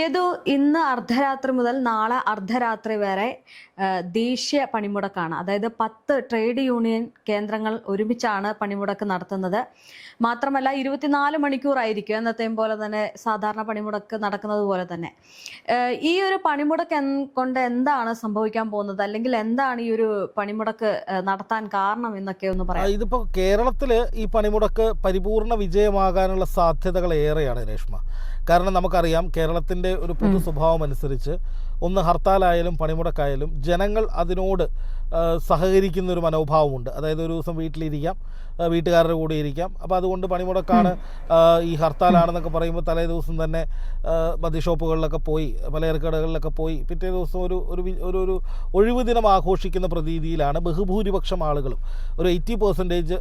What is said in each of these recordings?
ഏതു ഇന്ന് അർദ്ധരാത്രി മുതൽ നാളെ അർദ്ധരാത്രി വരെ ദേശീയ പണിമുടക്കാണ്. അതായത് പത്ത് ട്രേഡ് യൂണിയൻ കേന്ദ്രങ്ങൾ ഒരുമിച്ചാണ് പണിമുടക്ക് നടത്തുന്നത്. മാത്രമല്ല ഇരുപത്തിനാല് മണിക്കൂറായിരിക്കും എന്നത്തെയും പോലെ തന്നെ സാധാരണ പണിമുടക്ക് നടക്കുന്നത് പോലെ തന്നെ. ഈ ഒരു പണിമുടക്ക് കൊണ്ട് എന്താണ് സംഭവിക്കാൻ പോകുന്നത്? അല്ലെങ്കിൽ എന്താണ് ഈ ഒരു പണിമുടക്ക് നടത്താൻ കാരണം എന്നൊക്കെ ഒന്ന് പറയാം. ഇതിപ്പോ കേരളത്തിൽ ഈ പണിമുടക്ക് പരിപൂർണ വിജയമാകാനുള്ള സാധ്യതകൾ ഏറെയാണ് രേഷ്മ. കാരണം നമുക്കറിയാം കേരളത്തിന്റെ ഒരു പൊതു സ്വഭാവം അനുസരിച്ച് ഒന്ന് ഹർത്താലായാലും പണിമുടക്കായാലും ജനങ്ങൾ അതിനോട് സഹകരിക്കുന്നൊരു സഹകരിക്കുന്ന ഒരു മനോഭാവമുണ്ട്. അതായത് ഒരു ദിവസം വീട്ടിലിരിക്കാം വീട്ടുകാരുടെ കൂടെ ഇരിക്കാം. അപ്പോൾ അതുകൊണ്ട് പണിമുടക്കാണ് ഈ ഹർത്താലാണെന്നൊക്കെ പറയുമ്പോൾ തലേ ദിവസം തന്നെ ആ, മദ്യഷോപ്പുകളിലൊക്കെ പോയി പലചരക്കടകളിലൊക്കെ പോയി പിറ്റേ ദിവസം ഒരു ഒരു ഒരു ഒരു ഒഴിവ് ദിനം ആഘോഷിക്കുന്ന പ്രതീതിയിലാണ് ബഹുഭൂരിപക്ഷം ആളുകളും. ഒരു എയ്റ്റി പെർസെന്റേജ്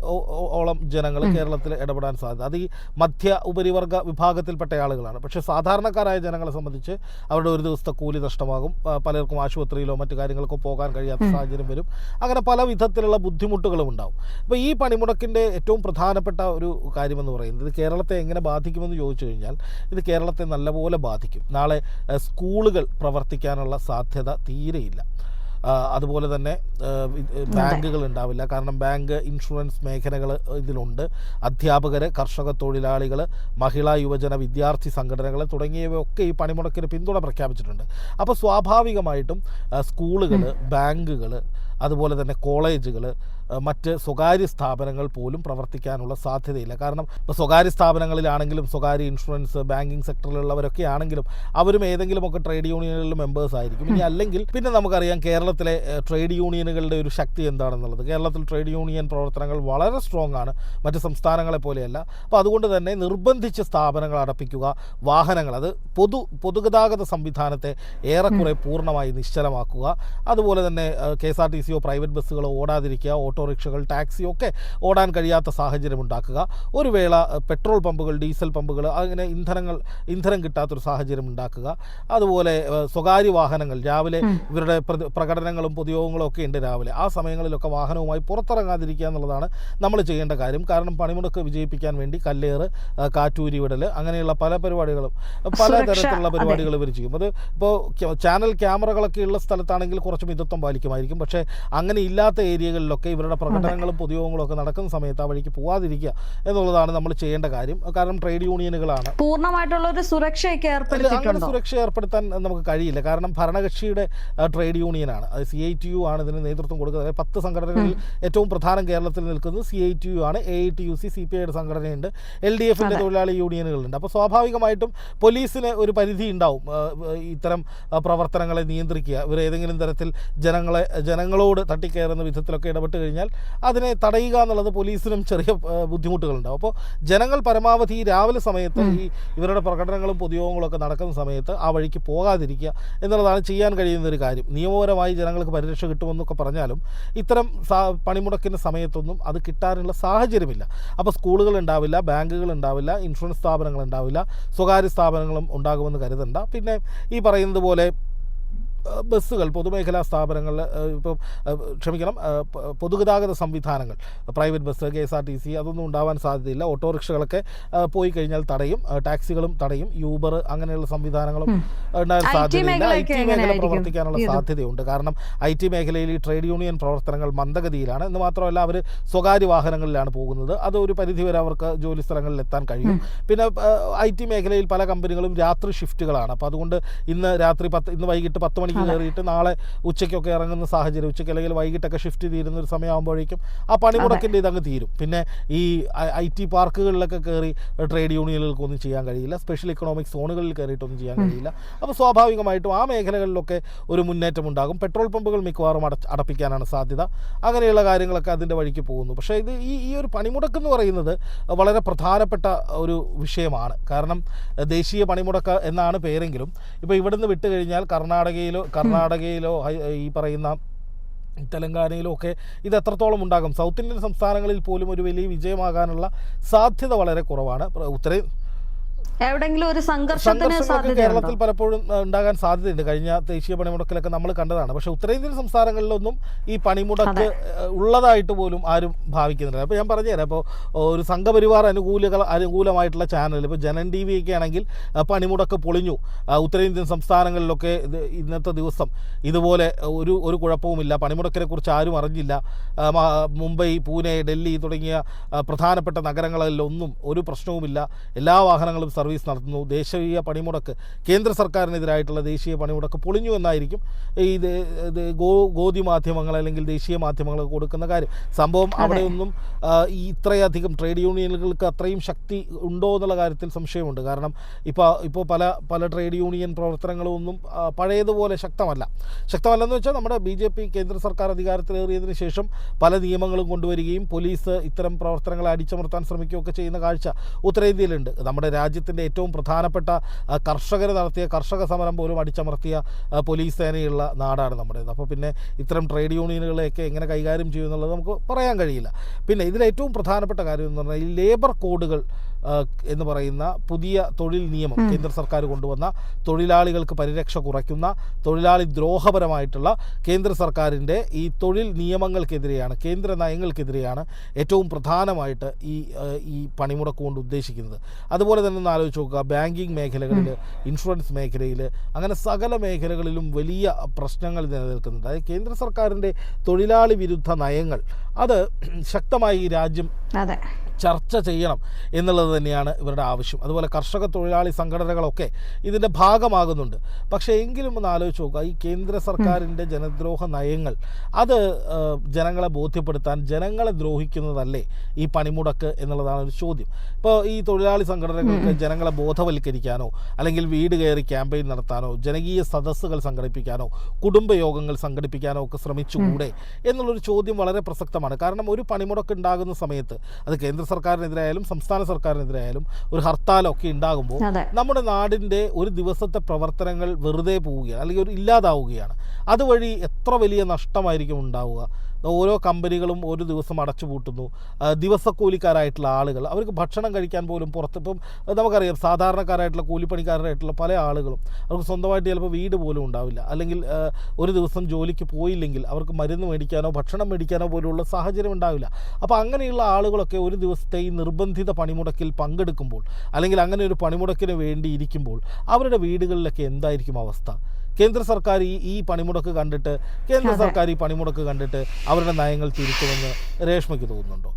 ഓളം ജനങ്ങൾ കേരളത്തിൽ ഇടപെടാൻ സാധ്യത. അത് ഈ മധ്യ ഉപരിവർഗ വിഭാഗത്തിൽപ്പെട്ട ആളുകളാണ്. പക്ഷേ സാധാരണക്കാരായ ജനങ്ങളെ സംബന്ധിച്ച് അവരുടെ ഒരു ദിവസത്തെ കൂലി നഷ്ടമാകും ആ, പലർക്കും ആശുപത്രിയിലോ മറ്റു കാര്യങ്ങൾക്കോ പോകാൻ കഴിയാത്ത സാഹചര്യം വരും. അങ്ങനെ പല വിധത്തിലുള്ള ബുദ്ധിമുട്ടുകളും ഉണ്ടാവും. അപ്പോൾ ഈ പണിമുടക്കിന്റെ ഏറ്റവും പ്രധാനപ്പെട്ട ഒരു കാര്യമെന്ന് പറയുന്നത് ഇത് കേരളത്തെ എങ്ങനെ ബാധിക്കുമെന്ന് ചോദിച്ചു കഴിഞ്ഞാൽ ഇത് കേരളത്തെ നല്ലപോലെ ബാധിക്കും. നാളെ സ്കൂളുകൾ പ്രവർത്തിക്കാനുള്ള സാധ്യത തീരെയില്ല. അതുപോലെ തന്നെ ബാങ്കുകൾ ഉണ്ടാവില്ല. കാരണം ബാങ്ക് ഇൻഷുറൻസ് മേഖലകൾ ഇതിലുണ്ട്. അധ്യാപകർ കർഷക തൊഴിലാളികൾ മഹിളാ യുവജന വിദ്യാർത്ഥി സംഘടനകൾ തുടങ്ങിയവയൊക്കെ ഈ പണിമുടക്കിന് പിന്തുണ പ്രഖ്യാപിച്ചിട്ടുണ്ട്. അപ്പോൾ സ്വാഭാവികമായിട്ടും സ്കൂളുകൾ ബാങ്കുകൾ അതുപോലെ തന്നെ കോളേജുകൾ മറ്റ് സ്വകാര്യ സ്ഥാപനങ്ങൾ പോലും പ്രവർത്തിക്കാനുള്ള സാധ്യതയില്ല. കാരണം ഇപ്പോൾ സ്വകാര്യ സ്ഥാപനങ്ങളിലാണെങ്കിലും സ്വകാര്യ ഇൻഷുറൻസ് ബാങ്കിങ് സെക്ടറിലുള്ളവരൊക്കെ ആണെങ്കിലും അവരും ഏതെങ്കിലുമൊക്കെ ട്രേഡ് യൂണിയനുകളിൽ മെമ്പേഴ്സ് ആയിരിക്കും. ഇനി അല്ലെങ്കിൽ പിന്നെ നമുക്കറിയാം കേരളത്തിലെ ട്രേഡ് യൂണിയനുകളുടെ ഒരു ശക്തി എന്താണെന്നുള്ളത്. കേരളത്തിൽ ട്രേഡ് യൂണിയൻ പ്രവർത്തനങ്ങൾ വളരെ സ്ട്രോങ് ആണ്. മറ്റ് സംസ്ഥാനങ്ങളെ പോലെയല്ല. അപ്പോൾ അതുകൊണ്ട് തന്നെ നിർബന്ധിച്ച് സ്ഥാപനങ്ങൾ അടപ്പിക്കുക വാഹനങ്ങൾ അത് പൊതു പൊതുഗതാഗത സംവിധാനത്തെ ഏറെക്കുറെ പൂർണമായി നിശ്ചലമാക്കുക. അതുപോലെ തന്നെ കെ എസ് ആർ ടി സിയോ പ്രൈവറ്റ് ബസ്സുകളോ ഓടാതിരിക്കുക ഓട്ടോറിക്ഷകൾ ടാക്സിയോ ഒക്കെ ഓടാൻ കഴിയാത്ത സാഹചര്യം ഉണ്ടാക്കുക. ഒരു വേള പെട്രോൾ പമ്പുകൾ ഡീസൽ പമ്പുകൾ അങ്ങനെ ഇന്ധനങ്ങൾ ഇന്ധനം കിട്ടാത്തൊരു സാഹചര്യം ഉണ്ടാക്കുക. അതുപോലെ സ്വകാര്യ വാഹനങ്ങൾ രാവിലെ ഇവരുടെ പ്രകടനങ്ങളും പൊതുയോഗങ്ങളും ഒക്കെ ഉണ്ട് രാവിലെ. ആ സമയങ്ങളിലൊക്കെ വാഹനവുമായി പുറത്തിറങ്ങാതിരിക്കുക എന്നുള്ളതാണ് നമ്മൾ ചെയ്യേണ്ട കാര്യം. കാരണം പണിമുടക്ക് വിജയിപ്പിക്കാൻ വേണ്ടി കല്ലേറ് കാറ്റൂരി വിടൽ അങ്ങനെയുള്ള പല പരിപാടികളും പല തരത്തിലുള്ള പരിപാടികൾ ഇവർ ചെയ്യും. അത് ഇപ്പോൾ ചാനൽ ക്യാമറകളൊക്കെ ഉള്ള സ്ഥലത്താണെങ്കിൽ കുറച്ച് മിതത്വം പാലിക്കുമായിരിക്കും. പക്ഷേ അങ്ങനെ ഇല്ലാത്ത ഏരിയകളിലൊക്കെ ഇവരുടെ പ്രകടനങ്ങളും പൊതുയോഗങ്ങളും ഒക്കെ നടക്കുന്ന സമയത്ത് ആ വഴിക്ക് പോവാതിരിക്കുക എന്നുള്ളതാണ് നമ്മൾ ചെയ്യേണ്ട കാര്യം. കാരണം ട്രേഡ് യൂണിയനുകളാണ്. പൂർണമായിട്ടുള്ള ഒരു സുരക്ഷയൊക്കെ അങ്ങനെ സുരക്ഷ ഏർപ്പെടുത്താൻ നമുക്ക് കഴിയില്ല. കാരണം ഭരണകക്ഷിയുടെ ട്രേഡ് യൂണിയനാണ്. അത് സി ഐ ടി യു ആണ് ഇതിന് നേതൃത്വം കൊടുക്കുന്നത്. പത്ത് സംഘടനകളിൽ ഏറ്റവും പ്രധാനം കേരളത്തിൽ നിൽക്കുന്നത് സി ഐ ടി യു ആണ്. A I T U C C P ഐയുടെ സംഘടനയുണ്ട്. എൽ ഡി എഫിന്റെ തൊഴിലാളി യൂണിയനുകളുണ്ട്. അപ്പോൾ സ്വാഭാവികമായിട്ടും പോലീസിന് ഒരു പരിധി ഉണ്ടാവും. ഇത്തരം പ്രവർത്തനങ്ങളെ നിയന്ത്രിക്കുക. ഇവർ ഏതെങ്കിലും തരത്തിൽ ജനങ്ങളെ ജനങ്ങളോട് തട്ടിക്കയറുന്ന വിധത്തിലൊക്കെ ഇടപെട്ട് കഴിഞ്ഞാൽ അതിനെ തടയുക എന്നുള്ളത് പോലീസിനും ചെറിയ ബുദ്ധിമുട്ടുകളുണ്ടാവും. അപ്പോൾ ജനങ്ങൾ പരമാവധി രാവിലെ സമയത്ത് ഈ ഇവരുടെ പ്രകടനങ്ങളും പൊതുയോഗങ്ങളും ഒക്കെ നടക്കുന്ന സമയത്ത് ആ വഴിക്ക് പോകാതിരിക്കുക എന്നുള്ളതാണ് ചെയ്യാൻ കഴിയുന്ന ഒരു കാര്യം. നിയമപരമായി ജനങ്ങൾക്ക് പരിരക്ഷ കിട്ടുമെന്നൊക്കെ പറഞ്ഞാലും ഇത്തരം പണിമുടക്കിന്റെ സമയത്തൊന്നും അത് കിട്ടാനുള്ള സാഹചര്യമില്ല. അപ്പോൾ സ്കൂളുകൾ ഉണ്ടാവില്ല ബാങ്കുകൾ ഉണ്ടാവില്ല ഇൻഷുറൻസ് സ്ഥാപനങ്ങൾ ഉണ്ടാവില്ല സ്വകാര്യ സ്ഥാപനങ്ങളും ഉണ്ടാകുമെന്ന് കരുതണ്ട. പിന്നെ ഈ പറയുന്നത് പോലെ ബസ്സുകൾ പൊതുമേഖലാ സ്ഥാപനങ്ങൾ ഇപ്പം ക്ഷമിക്കണം പൊതുഗതാഗത സംവിധാനങ്ങൾ private bus K S R T C അതൊന്നും ഉണ്ടാവാൻ സാധ്യതയില്ല. ഓട്ടോറിക്ഷകളൊക്കെ പോയി കഴിഞ്ഞാൽ തടയും ടാക്സികളും തടയും യൂബർ അങ്ങനെയുള്ള സംവിധാനങ്ങളും ഉണ്ടാകാൻ സാധ്യതയില്ല. ഐ ടി മേഖല പ്രവർത്തിക്കാനുള്ള സാധ്യതയുണ്ട്. കാരണം ഐ ടി മേഖലയിൽ ഈ ട്രേഡ് യൂണിയൻ പ്രവർത്തനങ്ങൾ മന്ദഗതിയിലാണ്. എന്ന് മാത്രമല്ല അവർ സ്വകാര്യ വാഹനങ്ങളിലാണ് പോകുന്നത്. അത് ഒരു പരിധിവരെ അവർക്ക് ജോലി സ്ഥലങ്ങളിൽ എത്താൻ കഴിയും. പിന്നെ ഐ ടി മേഖലയിൽ പല കമ്പനികളും രാത്രി ഷിഫ്റ്റുകളാണ്. അപ്പോൾ അതുകൊണ്ട് ഇന്ന് രാത്രി പത്ത് ഇന്ന് വൈകിട്ട് പത്ത് മണിക്ക് കയറിയിട്ട് നാളെ ഉച്ചയ്ക്കൊക്കെ ഇറങ്ങുന്ന സാഹചര്യം ഉച്ചയ്ക്ക് അല്ലെങ്കിൽ വൈകിട്ടൊക്കെ ഷിഫ്റ്റ് തീരുന്ന ഒരു സമയമാകുമ്പോഴേക്കും ആ പണിമുടക്കിന്റെ ഇതങ്ങ് തീരും. പിന്നെ ഈ ഐ ടി പാർക്കുകളിലൊക്കെ കയറി ട്രേഡ് യൂണിയനുകൾക്കൊന്നും ചെയ്യാൻ കഴിയില്ല. സ്പെഷ്യൽ ഇക്കണോമിക് സോണുകളിൽ കയറിയിട്ടൊന്നും ചെയ്യാൻ കഴിയില്ല. അപ്പോൾ സ്വാഭാവികമായിട്ടും ആ മേഖലകളിലൊക്കെ ഒരു മുന്നേറ്റം ഉണ്ടാകും. പെട്രോൾ പമ്പുകൾ മിക്കവാറും അട അടപ്പിക്കാനാണ് സാധ്യത. അങ്ങനെയുള്ള കാര്യങ്ങളൊക്കെ അതിന്റെ വഴിക്ക് പോകുന്നു. പക്ഷേ ഇത് ഈ ഈ ഒരു പണിമുടക്ക് എന്ന് പറയുന്നത് വളരെ പ്രധാനപ്പെട്ട ഒരു വിഷയമാണ്. കാരണം ദേശീയ പണിമുടക്ക് എന്നാണ് പേരെങ്കിലും. ഇപ്പോൾ ഇവിടുന്ന് വിട്ട് കഴിഞ്ഞാൽ കർണാടകയിലോ കർണാടകയിലോ ഈ പറയുന്ന തെലങ്കാനയിലും ഒക്കെ ഇത് എത്രത്തോളം ഉണ്ടാകും? സൗത്ത് ഇന്ത്യൻ സംസ്ഥാനങ്ങളിൽ പോലും ഒരു വലിയ വിജയമാകാനുള്ള സാധ്യത വളരെ കുറവാണ്. ഉത്തരേ എവിടെങ്കിലും ഒരു സംഘർഷത്തിന് കേരളത്തിൽ പലപ്പോഴും ഉണ്ടാകാൻ സാധ്യതയുണ്ട്. കഴിഞ്ഞ ദേശീയ പണിമുടക്കിലൊക്കെ നമ്മൾ കണ്ടതാണ്. പക്ഷെ ഉത്തരേന്ത്യൻ സംസ്ഥാനങ്ങളിലൊന്നും ഈ പണിമുടക്ക് ഉള്ളതായിട്ട് പോലും ആരും ഭാവിക്കുന്നില്ല. അപ്പോൾ ഞാൻ പറഞ്ഞുതരാം. ഇപ്പോൾ ഒരു സംഘപരിവാർ അനുകൂലികൾ അനുകൂലമായിട്ടുള്ള ചാനൽ ഇപ്പോൾ ജനൻ ടി വി ഒക്കെ ആണെങ്കിൽ പണിമുടക്ക് പൊളിഞ്ഞു. ഉത്തരേന്ത്യൻ സംസ്ഥാനങ്ങളിലൊക്കെ ഇന്നത്തെ ദിവസം ഇതുപോലെ ഒരു ഒരു കുഴപ്പവുമില്ല. പണിമുടക്കിനെ കുറിച്ച് ആരും അറിഞ്ഞില്ല. മുംബൈ പൂനെ ഡൽഹി തുടങ്ങിയ പ്രധാനപ്പെട്ട നഗരങ്ങളിലൊന്നും ഒരു പ്രശ്നവുമില്ല. എല്ലാ വാഹനങ്ങളും സർവീസ് നടത്തുന്നു. ദേശീയ പണിമുടക്ക് കേന്ദ്ര സർക്കാരിനെതിരായിട്ടുള്ള ദേശീയ പണിമുടക്ക് പൊളിഞ്ഞു എന്നായിരിക്കും ഈ ഗോ ഗോതി മാധ്യമങ്ങൾ അല്ലെങ്കിൽ ദേശീയ മാധ്യമങ്ങൾ കൊടുക്കുന്ന കാര്യം. സംഭവം അവിടെയൊന്നും ഈ ഇത്രയധികം ട്രേഡ് യൂണിയനുകൾക്ക് അത്രയും ശക്തി ഉണ്ടോ എന്നുള്ള കാര്യത്തിൽ സംശയമുണ്ട്. കാരണം ഇപ്പോൾ ഇപ്പോൾ പല പല ട്രേഡ് യൂണിയൻ പ്രവർത്തനങ്ങളും ഒന്നും പഴയതുപോലെ ശക്തമല്ല. ശക്തമല്ലെന്ന് വെച്ചാൽ നമ്മുടെ ബി ജെ പി കേന്ദ്ര സർക്കാർ അധികാരത്തിലേറിയതിനു ശേഷം പല നിയമങ്ങളും കൊണ്ടുവരികയും പോലീസ് ഇത്തരം പ്രവർത്തനങ്ങളെ അടിച്ചമർത്താൻ ശ്രമിക്കുകയൊക്കെ ചെയ്യുന്ന കാഴ്ച ഉത്തരേന്ത്യയിലുണ്ട്. നമ്മുടെ രാജ്യത്തിന്റെ ഏറ്റവും പ്രധാനപ്പെട്ട കർഷകർ നടത്തിയ കർഷക സമരം പോലും അടിച്ചമർത്തിയ പോലീസ് സേനയുള്ള നാടാണ് നമ്മുടേത്. അപ്പോൾ പിന്നെ ഇത്തരം ട്രേഡ് യൂണിയനുകളെയൊക്കെ എങ്ങനെ കൈകാര്യം ചെയ്യും എന്നുള്ളത് നമുക്ക് പറയാൻ കഴിയില്ല. പിന്നെ ഇതിൽ ഏറ്റവും പ്രധാനപ്പെട്ട കാര്യം എന്ന് പറഞ്ഞാൽ ഈ ലേബർ കോഡുകൾ എന്ന് പറയുന്ന പുതിയ തൊഴിൽ നിയമം കേന്ദ്ര സർക്കാർ കൊണ്ടുവന്ന തൊഴിലാളികൾക്ക് പരിരക്ഷ കുറയ്ക്കുന്ന തൊഴിലാളി ദ്രോഹപരമായിട്ടുള്ള കേന്ദ്ര സർക്കാരിന്റെ ഈ തൊഴിൽ നിയമങ്ങൾക്കെതിരെയാണ് കേന്ദ്ര നയങ്ങൾക്കെതിരെയാണ് ഏറ്റവും പ്രധാനമായിട്ട് ഈ ഈ പണിമുടക്ക് കൊണ്ട് ഉദ്ദേശിക്കുന്നത്. അതുപോലെ തന്നെ ഒന്ന് ആലോചിച്ച് നോക്കുക ബാങ്കിങ് മേഖലകളിൽ ഇൻഷുറൻസ് മേഖലയിൽ അങ്ങനെ സകല മേഖലകളിലും വലിയ പ്രശ്നങ്ങൾ നിലനിൽക്കുന്നുണ്ട്. അതായത് കേന്ദ്ര സർക്കാരിന്റെ തൊഴിലാളി വിരുദ്ധ നയങ്ങൾ. അത് ശക്തമായി രാജ്യം ചർച്ച ചെയ്യണം എന്നുള്ളത് തന്നെയാണ് ഇവരുടെ ആവശ്യം. അതുപോലെ കർഷക തൊഴിലാളി സംഘടനകളൊക്കെ ഇതിന്റെ ഭാഗമാകുന്നുണ്ട്. പക്ഷേ എങ്കിലും ഒന്ന് ആലോചിച്ച് നോക്കുക. ഈ കേന്ദ്ര സർക്കാരിന്റെ ജനദ്രോഹ നയങ്ങൾ അത് ജനങ്ങളെ ബോധ്യപ്പെടുത്താൻ ജനങ്ങളെ ദ്രോഹിക്കുന്നതല്ലേ ഈ പണിമുടക്ക് എന്നുള്ളതാണ് ഒരു ചോദ്യം. ഇപ്പോൾ ഈ തൊഴിലാളി സംഘടനകൾക്ക് ജനങ്ങളെ ബോധവൽക്കരിക്കാനോ അല്ലെങ്കിൽ വീട് കയറി ക്യാമ്പയിൻ നടത്താനോ ജനകീയ സദസ്സുകൾ സംഘടിപ്പിക്കാനോ കുടുംബയോഗങ്ങൾ സംഘടിപ്പിക്കാനോ ഒക്കെ ശ്രമിച്ചുകൂടെ എന്നുള്ളൊരു ചോദ്യം വളരെ പ്രസക്തമാണ്. കാരണം ഒരു പണിമുടക്ക് ഉണ്ടാകുന്ന സമയത്ത് അത് കേന്ദ്ര സർക്കാരിനെതിരായാലും സംസ്ഥാന സർക്കാരിനെതിരായാലും ഒരു ഹർത്താലൊക്കെ ഉണ്ടാകുമ്പോൾ നമ്മുടെ നാടിന്റെ ഒരു ദിവസത്തെ പ്രവർത്തനങ്ങൾ വെറുതെ പോവുകയാണ് അല്ലെങ്കിൽ ഒരു ഇല്ലാതാവുകയാണ്. അതുവഴി എത്ര വലിയ നഷ്ടമായിരിക്കും ഉണ്ടാവുക? ഓരോ കമ്പനികളും ഒരു ദിവസം അടച്ചുപൂട്ടുന്നു ദിവസക്കൂലിക്കാരായിട്ടുള്ള ആളുകൾ അവർക്ക് ഭക്ഷണം കഴിക്കാൻ പോലും പുറത്ത് ഇപ്പം നമുക്കറിയാം സാധാരണക്കാരായിട്ടുള്ള കൂലിപ്പണിക്കാരായിട്ടുള്ള പല ആളുകളും അവർക്ക് സ്വന്തമായിട്ട് ചിലപ്പോൾ വീട് പോലും ഉണ്ടാവില്ല. അല്ലെങ്കിൽ ഒരു ദിവസം ജോലിക്ക് പോയില്ലെങ്കിൽ അവർക്ക് മരുന്ന് മേടിക്കാനോ ഭക്ഷണം മേടിക്കാനോ പോലുള്ള സാഹചര്യം ഉണ്ടാവില്ല. അപ്പോൾ അങ്ങനെയുള്ള ആളുകളൊക്കെ ഒരു ദിവസത്തെ ഈ നിർബന്ധിത പണിമുടക്കിൽ പങ്കെടുക്കുമ്പോൾ അല്ലെങ്കിൽ അങ്ങനെ ഒരു പണിമുടക്കിന് വേണ്ടി ഇരിക്കുമ്പോൾ അവരുടെ വീടുകളിലൊക്കെ എന്തായിരിക്കും അവസ്ഥ? കേന്ദ്ര സർക്കാർ ഈ ഈ പണിമുടക്ക് കണ്ടിട്ട് കേന്ദ്ര സർക്കാർ ഈ പണിമുടക്ക് കണ്ടിട്ട് അവരുടെ നയങ്ങൾ തിരുത്തുമെന്ന് രേഷ്മയ്ക്ക് തോന്നുന്നുണ്ടോ?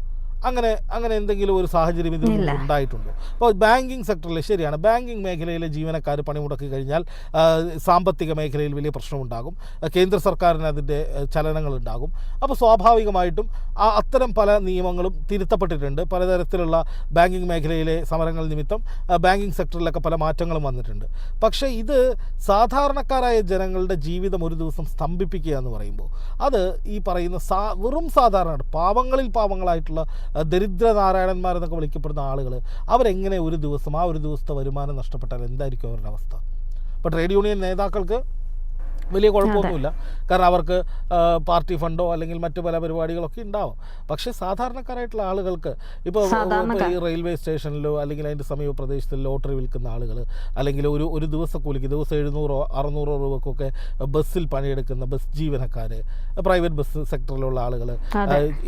അങ്ങനെ അങ്ങനെ എന്തെങ്കിലും ഒരു സാഹചര്യം ഇതിൽ ഉണ്ടായിട്ടുണ്ട്. അപ്പോൾ ബാങ്കിങ് സെക്ടറിൽ ശരിയാണ്. ബാങ്കിങ് മേഖലയിലെ ജീവനക്കാർ പണിമുടക്കി കഴിഞ്ഞാൽ സാമ്പത്തിക മേഖലയിൽ വലിയ പ്രശ്നമുണ്ടാകും. കേന്ദ്ര സർക്കാരിന് അതിന്റെ ചലനങ്ങൾ ഉണ്ടാകും അപ്പോൾ സ്വാഭാവികമായിട്ടും ആ അത്തരം പല നിയമങ്ങളും തിരുത്തപ്പെട്ടിട്ടുണ്ട്. പലതരത്തിലുള്ള ബാങ്കിങ് മേഖലയിലെ സമരങ്ങൾ നിമിത്തം ബാങ്കിങ് സെക്ടറിലൊക്കെ പല മാറ്റങ്ങളും വന്നിട്ടുണ്ട്. പക്ഷേ ഇത് സാധാരണക്കാരായ ജനങ്ങളുടെ ജീവിതം ഒരു ദിവസം സ്തംഭിപ്പിക്കുക എന്ന് പറയുമ്പോൾ അത് ഈ പറയുന്ന സാ വെറും സാധാരണ പാവങ്ങളിൽ പാവങ്ങളായിട്ടുള്ള ദരിദ്ര നാരായണന്മാരെന്നൊക്കെ വിളിക്കപ്പെടുന്ന ആളുകൾ അവരെങ്ങനെ ഒരു ദിവസം ആ ഒരു ദിവസത്തെ വരുമാനം നഷ്ടപ്പെട്ടാൽ എന്തായിരിക്കും അവരുടെ അവസ്ഥ? ഇപ്പോൾ ട്രേഡ് യൂണിയൻ നേതാക്കൾക്ക് വലിയ കുഴപ്പമൊന്നുമില്ല. കാരണം അവർക്ക് പാർട്ടി ഫണ്ടോ അല്ലെങ്കിൽ മറ്റു പല പരിപാടികളൊക്കെ ഉണ്ടാവും. പക്ഷെ സാധാരണക്കാരായിട്ടുള്ള ആളുകൾക്ക് ഇപ്പോൾ ഈ റെയിൽവേ സ്റ്റേഷനിലോ അല്ലെങ്കിൽ അതിന്റെ സമീപ പ്രദേശത്തിൽ ലോട്ടറി വിൽക്കുന്ന ആളുകൾ അല്ലെങ്കിൽ ഒരു ഒരു ദിവസ കൂലിക്ക് ദിവസം എഴുന്നൂറോ അറുന്നൂറോ രൂപക്കൊക്കെ ബസ്സിൽ പണിയെടുക്കുന്ന ബസ് ജീവനക്കാർ പ്രൈവറ്റ് ബസ് സെക്ടറിലുള്ള ആളുകൾ.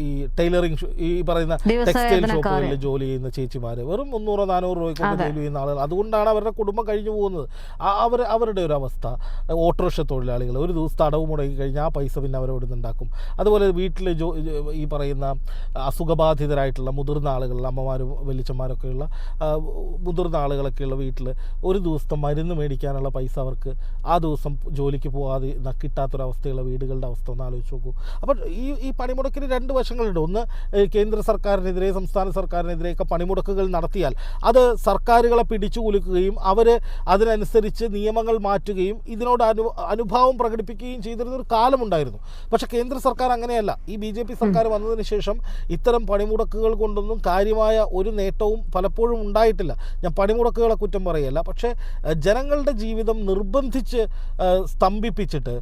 ഈ ടൈലറിങ് ഈ പറയുന്ന ടെക്സ്റ്റൈൽ ഷോപ്പുകളിൽ ജോലി ചെയ്യുന്ന ചേച്ചിമാർ വെറും മുന്നൂറോ നാനൂറ് രൂപയ്ക്കൊക്കെ ജോലി ചെയ്യുന്ന ആളുകൾ അതുകൊണ്ടാണ് അവരുടെ കുടുംബം കഴിഞ്ഞു പോകുന്നത്. അവർ അവരുടെ ഒരു അവസ്ഥ ഓട്ടോറിക്ഷ തൊഴിലാളികൾ ഒരു ദിവസത്തെ അടവ് മുടങ്ങി കഴിഞ്ഞാൽ ആ പൈസ പിന്നെ അവരോട് ഉണ്ടാക്കും. അതുപോലെ വീട്ടിൽ ജോ ഈ പറയുന്ന അസുഖബാധിതരായിട്ടുള്ള മുതിർന്ന ആളുകൾ അമ്മമാരും വലിച്ചന്മാരൊക്കെയുള്ള മുതിർന്ന ആളുകളൊക്കെയുള്ള വീട്ടിൽ ഒരു ദിവസത്തെ മരുന്ന് മേടിക്കാനുള്ള പൈസ അവർക്ക് ആ ദിവസം ജോലിക്ക് പോകാതെ കിട്ടാത്തൊരവസ്ഥയുള്ള വീടുകളുടെ അവസ്ഥ ഒന്ന് ആലോചിച്ച് നോക്കൂ. അപ്പോൾ ഈ ഈ പണിമുടക്കിന് രണ്ട് വശങ്ങളുണ്ട്. ഒന്ന് കേന്ദ്ര സർക്കാരിനെതിരെ സംസ്ഥാന സർക്കാരിനെതിരെയൊക്കെ പണിമുടക്കുകൾ നടത്തിയാൽ അത് സർക്കാരുകളെ പിടിച്ചു കുലുക്കുകയും അവർ അതിനനുസരിച്ച് നിയമങ്ങൾ മാറ്റുകയും ഇതിനോട് അനു അനുഭാ മനോഭാവം പ്രകടിപ്പിക്കുകയും ചെയ്തിരുന്നൊരു കാലമുണ്ടായിരുന്നു. പക്ഷേ കേന്ദ്ര സർക്കാർ അങ്ങനെയല്ല. ഈ ബി ജെ പി സർക്കാർ വന്നതിന് ശേഷം ഇത്തരം പണിമുടക്കുകൾ കൊണ്ടൊന്നും കാര്യമായ ഒരു നേട്ടവും പലപ്പോഴും ഉണ്ടായിട്ടില്ല. ഞാൻ പണിമുടക്കുകളെ കുറ്റം പറയല്ല. പക്ഷേ ജനങ്ങളുടെ ജീവിതം നിർബന്ധിച്ച് സ്തംഭിപ്പിച്ചിട്ട്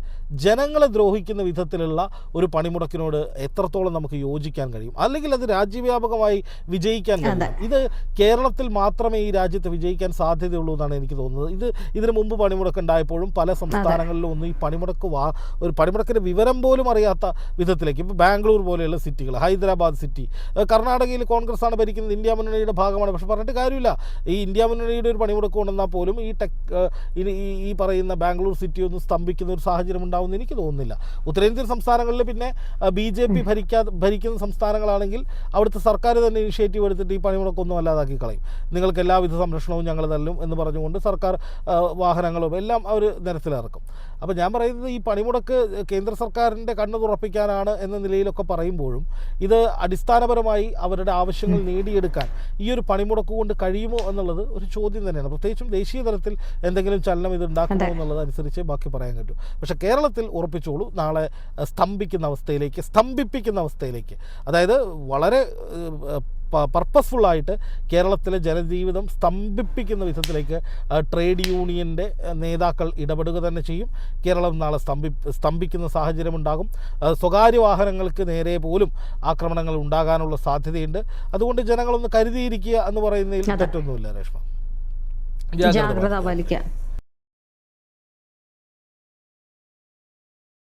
ജനങ്ങളെ ദ്രോഹിക്കുന്ന വിധത്തിലുള്ള ഒരു പണിമുടക്കിനോട് എത്രത്തോളം നമുക്ക് യോജിക്കാൻ കഴിയും? അല്ലെങ്കിൽ അത് രാജ്യവ്യാപകമായി വിജയിക്കാൻ കഴിയും? ഇത് കേരളത്തിൽ മാത്രമേ ഈ രാജ്യത്ത് വിജയിക്കാൻ സാധ്യതയുള്ളൂ എന്നാണ് എനിക്ക് തോന്നുന്നത്. ഇത് ഇതിനു മുമ്പ് പണിമുടക്കുണ്ടായപ്പോഴും പല സംസ്ഥാനങ്ങളിലും ഒന്നും ഈ പണിമുടക്ക് വാ ഒരു പണിമുടക്കിന്റെ വിവരം പോലും അറിയാത്ത വിധത്തിലേക്ക്. ഇപ്പോൾ ബാംഗ്ലൂർ പോലെയുള്ള സിറ്റികൾ ഹൈദരാബാദ് സിറ്റി കർണാടകയിൽ കോൺഗ്രസ് ആണ് ഭരിക്കുന്നത് ഇന്ത്യ മുന്നണിയുടെ ഭാഗമാണ്. പക്ഷെ പറഞ്ഞിട്ട് കാര്യമില്ല. ഈ ഇന്ത്യ മുന്നണിയുടെ ഒരു പണിമുടക്ക് കൊണ്ടുവന്നാൽ പോലും ഈ ടെക് ഈ ഈ പറയുന്ന ബാംഗ്ലൂർ സിറ്റി ഒന്നും സ്തംഭിക്കുന്ന ഒരു സാഹചര്യം ഉണ്ടാവുമെന്ന് എനിക്ക് തോന്നുന്നില്ല. ഉത്തരേന്ത്യൻ സംസ്ഥാനങ്ങളിൽ പിന്നെ ബി ജെ പി ഭരിക്കാ ഭരിക്കുന്ന സംസ്ഥാനങ്ങളാണെങ്കിൽ അവിടുത്തെ സർക്കാർ തന്നെ ഇനിഷ്യേറ്റീവ് എടുത്തിട്ട് ഈ പണിമുടക്കൊന്നും അല്ലാതാക്കി കളയും. നിങ്ങൾക്ക് എല്ലാവിധ സംരക്ഷണവും ഞങ്ങൾ തല്ലും എന്ന് പറഞ്ഞുകൊണ്ട് സർക്കാർ വാഹനങ്ങളും എല്ലാം അവർ നിരത്തിലിറക്കും. അപ്പോൾ ഞാൻ പറയുന്നത് ഈ പണിമുടക്ക് കേന്ദ്ര സർക്കാരിന്റെ കണ്ണു തുറപ്പിക്കാനാണ് എന്ന നിലയിലൊക്കെ പറയുമ്പോഴും ഇത് അടിസ്ഥാനപരമായി അവരുടെ ആവശ്യങ്ങൾ നേടിയെടുക്കാൻ ഈ ഒരു പണിമുടക്ക് കൊണ്ട് കഴിയുമോ എന്നുള്ളത് ഒരു ചോദ്യം തന്നെയാണ്. പ്രത്യേകിച്ചും ദേശീയ തലത്തിൽ എന്തെങ്കിലും ചലനം ഇത് ഉണ്ടാക്കുമോ എന്നുള്ളത് അനുസരിച്ച് ബാക്കി പറയാൻ പറ്റും. പക്ഷേ കേരളത്തിൽ ഉറപ്പിച്ചോളൂ നാളെ സ്തംഭിക്കുന്ന അവസ്ഥയിലേക്ക് സ്തംഭിപ്പിക്കുന്ന അവസ്ഥയിലേക്ക്. അതായത് വളരെ പർപ്പസ്ഫുള്ളായിട്ട് കേരളത്തിലെ ജനജീവിതം സ്തംഭിപ്പിക്കുന്ന വിധത്തിലേക്ക് ട്രേഡ് യൂണിയന്റെ നേതാക്കൾ ഇടപെടുക തന്നെ ചെയ്യും. കേരളം നാളെ സ്തംഭി സ്തംഭിക്കുന്ന സാഹചര്യമുണ്ടാകും. സ്വകാര്യ വാഹനങ്ങൾക്ക് നേരെ പോലും ആക്രമണങ്ങൾ ഉണ്ടാകാനുള്ള സാധ്യതയുണ്ട്. അതുകൊണ്ട് ജനങ്ങളൊന്ന് കരുതിയിരിക്കുക എന്ന് പറയുന്നതിൽ തെറ്റൊന്നുമില്ല രേഷ്മ. ജാഗ്രത ജാഗ്രത പാലിക്കുക.